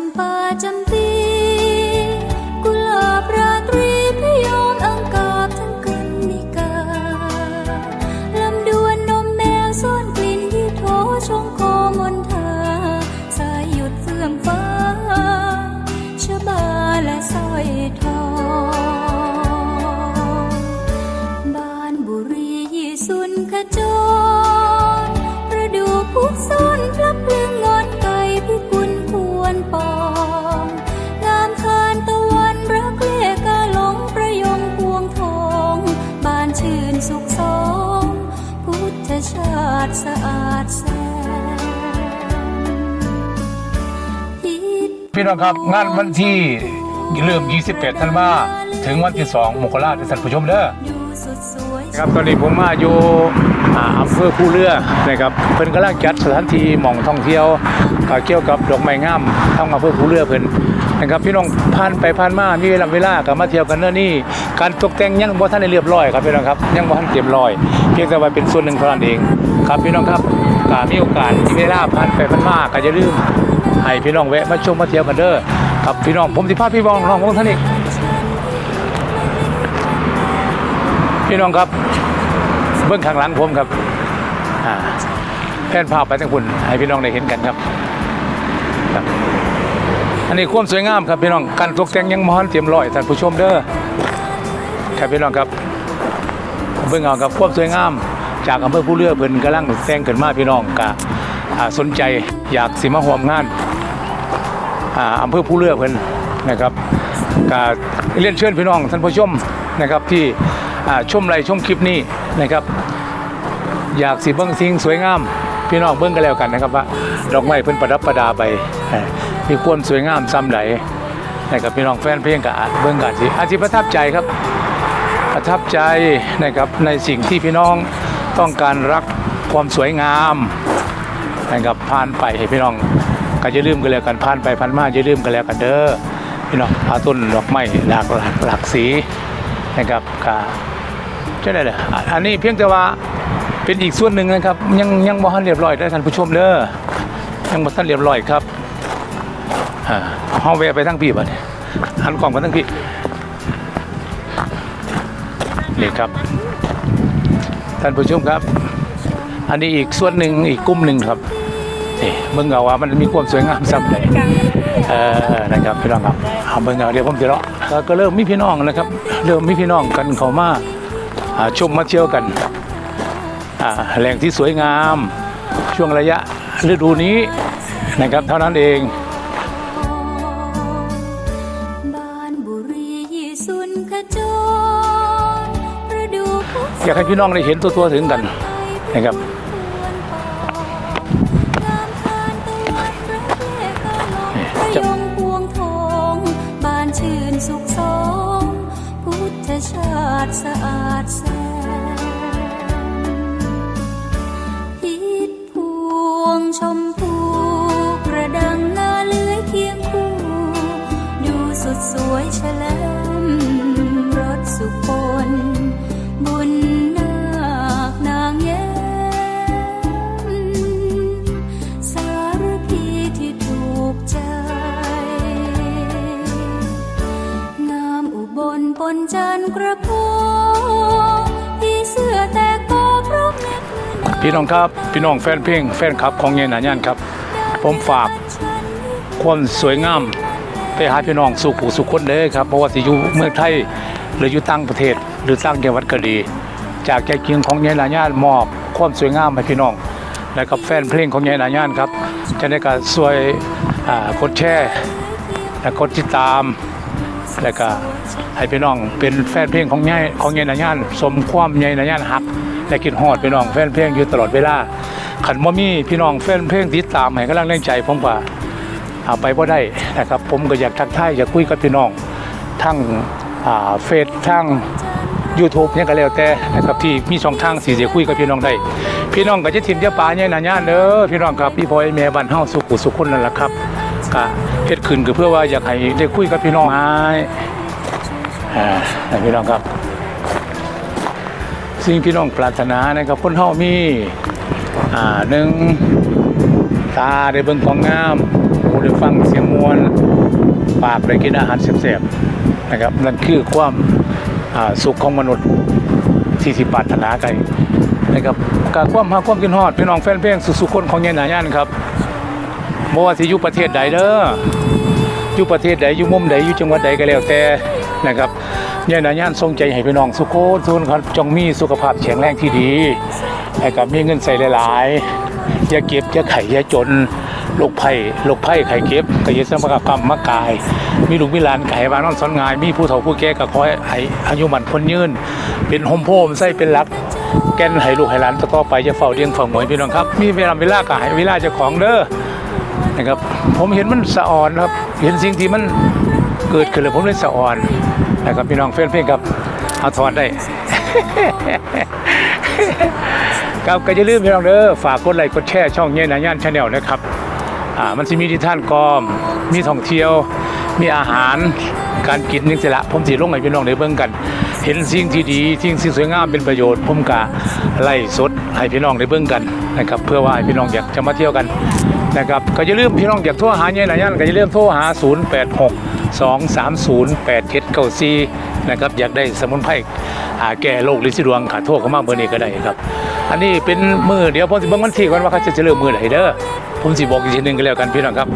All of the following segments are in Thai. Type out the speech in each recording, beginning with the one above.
ำปาจำปีกุหลาบราตรีพยอมอังกาบทั้งกันนิกาลำดวนนมแมวซ่อนกลิ่นที่โถชงโคมนทาสายหยุดเฟื่องฟ้าชบาและสร้อยทองบ้านบุรียี่สุนขจร ชื่นสุขสองพุทธชาติสะอาดแสนฮิตพี่น้องครับงานวันที่เริ่ม28ธันวาถึงวันที่ 2 มกราคมท่านผู้ชมเด้อดูสุดสวย ครับตอนนี้ผมมาอยู่อ่าอำเภอผู้เรือนะครับเพิ่นกำลังจัดสถานที่หม่องท่องเที่ยวเกี่ยวกับดอกไม้งามทั้งอำเภอผู้เรือเพิ่นนะครับพี่น้องผ่านไปผ่านมามีเวลาเวลาก็มาเที่ยวกันเด้อนี่การตกแต่งยังบ่ทันได้เรียบร้อยครับพี่น้องครับยังบ่ทันเต็มร้อย เพียงแต่ว่าเป็นส่วนหนึ่งเท่านั้นเองครับพี่น้องครับก็มีโอกาสมีเวลาผ่านไปผ่านมาก็อย่าลืมให้พี่น้องแวะมาชมมาเที่ยวกันเด้อครับพี่น้องผมสิพาพี่น้องน้องของท่านอีก พี่น้องครับ เบื้องข้างหลังผมครับแผ่นภาพไปทั้งคุณให้พี่น้องได้เห็นกันครับครับ อันนี้ความสวยงามครับพี่น้องการตกแต่งยังมหันเตรียมร้อยท่านผู้ชมเด้อครับพี่น้องครับเบื้องเอาครับความสวยงาม จากอำเภอผู้เรือเพิ่นกำลังแต่งขึ้นมาพี่น้องกะอ่าสนใจอยากสิมาร่วมงานอำเภอผู้เรือเพิ่นนะครับกะเรียนเชิญพี่น้องท่านผู้ชมนะครับที่ ชมไรชมคลิปนี้นะครับ อยากสิเบิ่งสิ่งสวยงาม พี่น้องเบิ่งกันแล้วกันนะครับว่าดอกไม้เพิ่นประดับประดาไปมีความสวยงามซ้ำใดนะครับพี่น้องแฟนเพลงก็อาจเบิ่งกันสิอาจิประทับใจครับ ประทับใจนะครับในสิ่งที่พี่น้องต้องการรักความสวยงามนะครับผ่านไปให้พี่น้องก็อย่าลืมกันแล้วกันผ่านไปผ่านมาอย่าลืมกันแล้วกันเด้อพี่น้องพาต้นดอกไม้หลากหลากหลากสีนะครับก็ ใช่ได้เลยอะอันนี้เพียงแต่ว่าเป็นอีกส่วนหนึ่งนะครับ ยังยังบ่ทันเรียบร้อยได้ท่านผู้ชมเด้อยังบ่ทันเรียบร้อยครับอ่าเฮาแวะไปทั้งพี่บัดนี้หันกล้องไปทั้งพี่นี่ครับ ท่านผู้ชมครับ อันนี้อีกส่วนหนึ่งอีกกลุ่มหนึ่งครับนี่เบิ่งเอาว่ามันมีความสวยงามซ้ำเลยเออนะครับพี่น้องครับเอาเบิ่งเอาเดี๋ยวผมจะเลาะก็ก็เริ่มมีพี่น้องนะครับ เริ่มมีพี่น้องกันเข้ามา ชมมาเที่ยวกันอ่าแหล่งที่สวยงามช่วงระยะฤดูนี้นะครับเท่านั้นเองบ้านบุรียี่สุนขจรประดูพุกอยากให้พี่น้องได้เห็นตัวตัวๆถึงกันนะครับ สะอาดแสนฮิตพวงชมพูกระดังงาเลื้อยเคียงคู่ ดูสุดสวยแฉลม บลปนจันกระโปงพี่เสื้อแต่ก็พร้อมเน็บมือนางพี่น้องครับ พี่น้องแฟนเพลงแฟนคลับของเยนหนาย่านครับ ผมฝากความสวยงามไปหาพี่น้องสุขสุขคนเด้อครับเพราะว่าสิอยู่เมืองไทยหรืออยู่ต่างประเทศ หรือต่างจังหวัดก็ดี จากใจจริงของยายนาญาติมอบความสวยงามให้พี่น้องและกับแฟนเพลงของยายนาญาติครับจะได้ก็ช่วยอ่ากดแชร์และกดติดตาม แล้วก็ให้พี่น้องเป็นแฟนเพลงของยายของยายนาญาติสมความยายนาญาติฮักและกินฮอดพี่น้องแฟนเพลงอยู่ตลอดเวลาขันบ่มีพี่น้องแฟนเพลงติดตามให้กำลังแรงใจผมว่าเอาไปบ่ได้นะครับ ผมก็อยากทักทายอยากคุยกับพี่น้องทั้งเฟซทั้ง YouTube เนี่ยก็แล้วแต่นะครับที่มีช่องทางสิจะคุยกับพี่น้องได้ พี่น้องก็จะทิมจะป่าเนี่ยนาญาเด้อพี่น้องครับพี่พ่อแม่บ้านเฮาสุขุสุขคนนั่นแหละครับ ก็เฮ็ดขึ้นก็เพื่อว่าอยากให้ได้คุยกับพี่น้องให้อ่าพี่น้องครับ สิ่งพี่น้องปรารถนานะครับคนเฮามีอ่าหนึ่งตาได้เบิ่งของงามหูได้ฟังเสียงมวลปากได้กินอาหารแซ่บๆนะครับนั่นคือความอ่าสุขของมนุษย์ที่สิปรารถนาไกลนะครับการความหาความกินฮอดพี่น้องแฟนเพลงสุขคนของยายหนาย่านครับ บ่ว่าสิอยู่ประเทศใดเด้ออยู่ประเทศใดอยู่มุมใดอยู่จังหวัดใดก็แล้วแต่นะครับยายนาย่านทรงใจให้พี่น้องสุขโขทุนครับจงมีสุขภาพแข็งแรงที่ดีให้กับมีเงินใส่หลายๆอย่าเก็บอย่าไข่อย่าจนโรคภัยโรคภัยไข่เก็บกระยิสมกับกรรมมากาย มีลูกมีหลานไก่บ้านนอนสอนงาย มีผู้เฒ่าผู้แก่ก็ขอให้อายุมันคนยืน เป็นโฮมโพมใส่เป็นหลัก แก่นให้ลูกให้หลานต่อไปจะเฝ้าเลี้ยงเฝ้าหมวยพี่น้องครับ มีเวลาเวลาก็ให้เวลาเจ้าของเด้อ นะครับ ผมเห็นมันสะอ่อนครับ เห็นสิ่งที่มันเกิดขึ้นเลยผมเลยสะอ่อนนะครับพี่น้องเพื่อนเพื่อนครับเอาถอนได้ครับก็อย่าลืมพี่น้องเด้อฝากกดไลค์กดแชร์ช่องเงี้ยนาย่านชาแนลนะครับอ่ามันจะมีที่ท่านกอม มีท่องเที่ยว มีอาหารการกินนี่สิละผมสิลงให้พี่น้องได้เบิ่งกัน เห็นสิ่งที่ดีสิ่งที่สวยงามเป็นประโยชน์ผมกะไล่สดให้พี่น้องได้เบิ่งกันนะครับเพื่อว่าให้พี่น้องอยากจะมาเที่ยวกัน นะครับก็อย่าลืมพี่น้องอยากโทรหาเงี้ยนะยันก็อย่าลืมโทรหา 086 230 8794นะครับอยากได้สมุนไพรอาแก้โรคลินสีดวงขาโทรเข้ามาเบอร์นี้ก็ได้ครับ อันนี้เป็นมือเดี๋ยวผมสิเบิ่งวันที่ก่อนว่าเขาจะเริ่มมือไหนเด้อผมสิบอกอีกทีหนึงก็แล้วกันพี่น้องครับ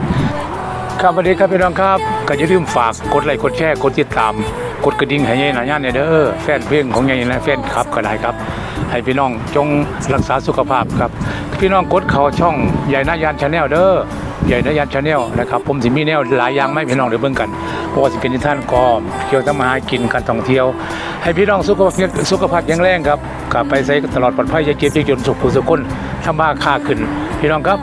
ครับสวัสดีครับพี่น้องครับก็อย่าลืมฝากกดไลค์กดแชร์กดติดตาม กดกระดิ่งให้ยายหนาย่านเนี่ยเด้อแฟนเพลงของยายนะแฟนครับก็ได้ครับ ให้พี่น้องจงรักษาสุขภาพครับ พี่น้องกดเข้าช่องยายหนายานชาแนลเด้อยายหนายานชาแนลนะครับผมสิมีแนวหลายอย่างไม่พี่น้องได้เบิ่งกันเพราะว่าสิเป็นนิทานกอมเกี่ยวกับมาหากินการท่องเที่ยว ให้พี่น้องสุขภาพสุขภาพแข็งแรงครับกลับไปใช้ตลอดปลอดภัยอย่าเจ็บอย่าจนสุขผู้สุขคนทำมาค้าขึ้น พี่น้องครับ